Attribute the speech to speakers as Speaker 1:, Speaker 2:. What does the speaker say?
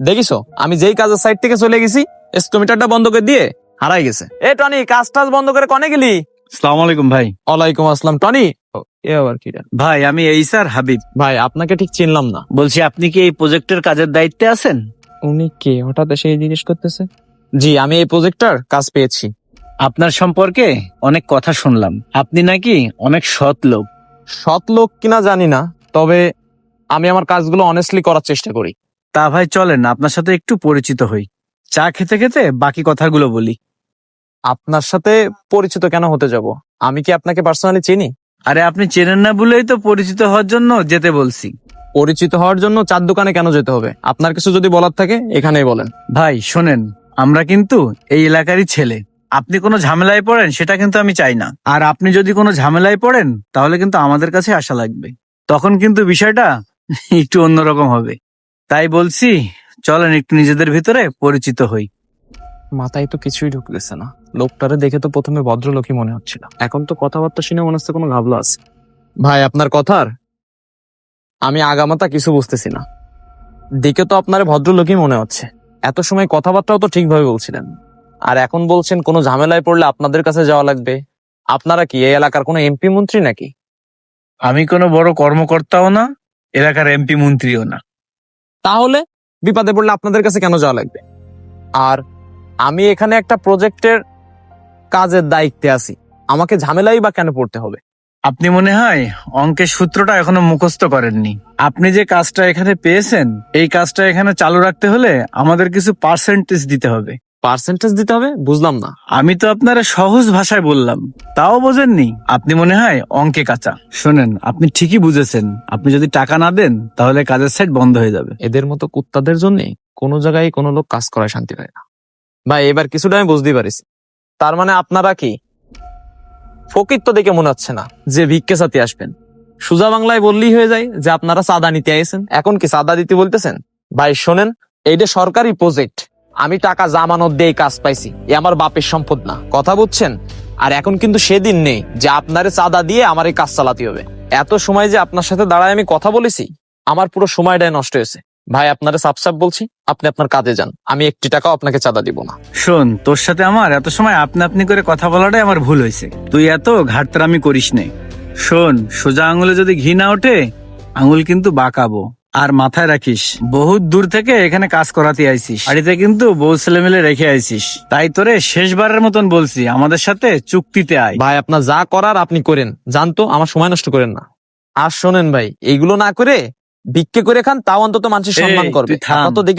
Speaker 1: দেখিছো? আমি যেই কাজের সাইড থেকে চলে গেছি স্টোমিটারটা বন্ধ করে দিয়ে হারাই গেছে। এ টনি কাজ টাজ বন্ধ করে কনে গেলি?
Speaker 2: সালাম আলাইকুম ভাই।
Speaker 1: ওয়ালাইকুম আসসালাম। টনি? এ আবার কি রে?
Speaker 2: ভাই আমি এই স্যার হাবিব।
Speaker 1: ভাই আপনাকে ঠিক চিনলাম না।
Speaker 2: বলছি আপনি কি এই প্রজেক্টের কাজের দায়িত্বে আছেন?
Speaker 1: উনি কে? হঠাৎ এসে এই জিনিস করতেছে? জি আমি এই প্রজেক্টর কাজ পেয়েছি।
Speaker 2: আপনার সম্পর্কে অনেক কথা শুনলাম। আপনি নাকি অনেক সৎ লোক।
Speaker 1: সৎ লোক কিনা জানি না তবে আমি আমার কাজগুলো অনেস্টলি করার চেষ্টা করি।
Speaker 2: তা ভাই চলেন আপনার সাথে একটু পরিচিত হই। চা খেতে খেতে বাকি কথাগুলো বলি।
Speaker 1: আপনার সাথে পরিচিত কেন হতে যাব? আমি কি আপনাকে পার্সোনালি চিনি?
Speaker 2: আরে আপনি চেনেন না বলেই তো পরিচিত হওয়ার জন্য যেতে বলছি।
Speaker 1: পরিচিত হওয়ার জন্য চার দোকানে কেন যেতে হবে? আপনার কিছু যদি বলার থাকে এখানেই বলেন।
Speaker 2: ভাই শোনেন আমরা কিন্তু এই এলাকারই ছেলে। আপনি কোনো ঝামেলায় পড়েন সেটা কিন্তু আমি চাই না। আর আপনি যদি কোনো ঝামেলায় পড়েন তাহলে কিন্তু আমাদের কাছে আসা লাগবে। তখন কিন্তু বিষয়টা একটু অন্যরকম হবে। তাই বলছি চলেন একটু নিজেদের ভিতরে পরিচিত হই।
Speaker 1: মাথায় তো কিছুই ঢুকতেছে না। লোকটারে দেখে তো প্রথমে ভদ্রলোকই মনে হচ্ছিল। এখন তো কথাবার্তা শুনে মনে হচ্ছে কোনো ঘাবলা আছে। ভাই আপনার কথার আমি আগামাতা কিছু বুঝতেছি না। দেখে তো আপনার ভদ্রলোকই মনে হচ্ছে। এত সময় কথাবার্তাও তো ঠিকভাবে বলছিলেন। আর এখন বলছেন কোনো ঝামেলায় পড়লে আপনাদের কাছে যাওয়া লাগবে। আপনারা কি এই এলাকার কোনো এমপি মন্ত্রী নাকি?
Speaker 2: আমি কোনো বড় কর্মকর্তাও না এলাকার এমপি মন্ত্রীও না।
Speaker 1: তাহলে বিপদে পড়লে আপনাদের কাছে কেন যাওয়া লাগবে? আর আমি এখানে একটা প্রজেক্টের কাজের দায়িত্বে আছি। আমাকে ঝামেলাই বা কেন পড়তে হবে?
Speaker 2: আপনি মনে হয় অঙ্কের সূত্রটা এখনও মুখস্থ করেননি। আপনি যে কাজটা এখানে পেয়েছেন, এই কাজটা এখানে চালু রাখতে হলে আমাদের কিছু পার্সেন্টেজ দিতে হবে।
Speaker 1: পার্সেন্টেজ দিতে হবে? বুঝলাম না।
Speaker 2: আমি তো আপনারা সহজ ভাষায় বললাম। তাও বোঝেননি? আপনি মনে হয় অঙ্কে কাঁচা। শোনেন আপনি ঠিকই বুঝেছেন। আপনি যদি টাকা না দেন তাহলে কাজের সেট বন্ধ হয়ে যাবে।
Speaker 1: এদের মতো কুত্তাদের জন্য কোনো জায়গায় কোনো লোক কাজ করায় শান্তি পায় না। ভাই এবার কিছুটা আমি বুঝতেই পারিছি। তার মানে আপনারা কি? ফকির তো দেখে মনে হচ্ছে না যে ভিক্ষে সাথে আসবেন। সুজা বাংলায় বললেই হয়ে যায় যে আপনারা চাঁদা নিতে আইছেন। এখন কি চাঁদা দিতে বলতেছেন? ভাই শোনেন এইটা সরকারি প্রজেক্ট আমি টাকা জামানত দিয়ে কাজ পাইছি। এ আমার বাপের সম্পদ না। কথা বুঝছেন? আর এখন কিন্তু সেদিন নেই যে আপনারে চাঁদা দিয়ে আমার এই কাজ চালাতে হবে। এত সময় যে আপনার সাথে দাঁড়ায় আমি কথা বলেছি, আমার পুরো সময়টাই নষ্ট হয়েছে। ভাই, আপনারা সাপ সাপ বলছি, আপনি আপনার কাজে যান। আমি একটি টাকাও আপনাকে চাঁদা দিব না।
Speaker 2: শোন, তোর সাথে আমার এত সময় আপনি আপনি করে কথা বলাটাই আমার ভুল হয়েছে। তুই এত ঘাটতারামি করিস নে। শোন, সোজা আঙুলে যদি ঘি না ওঠে, আঙুল কিন্তু বাঁকাবো। আর মাথায় রাখিস বহুত দূর থেকে এখানে কাজ করাতে আইছিস বাড়িতে কিন্তু বউ ছেলে মিলে রেখে আইসিস। তাই তোরে শেষবারের মতন বলছি আমাদের সাথে চুক্তিতে আয়।
Speaker 1: ভাই আপনার যা করার আপনি করেন। জানতো আমার সময় নষ্ট করেন না। আর শোনেন ভাই এইগুলো না করে ভিক্ষে করে খান তাও অন্তত মানুষের
Speaker 2: এই,
Speaker 1: সম্মান করবে।
Speaker 2: তুই থাম।
Speaker 1: আপনার তো দেখে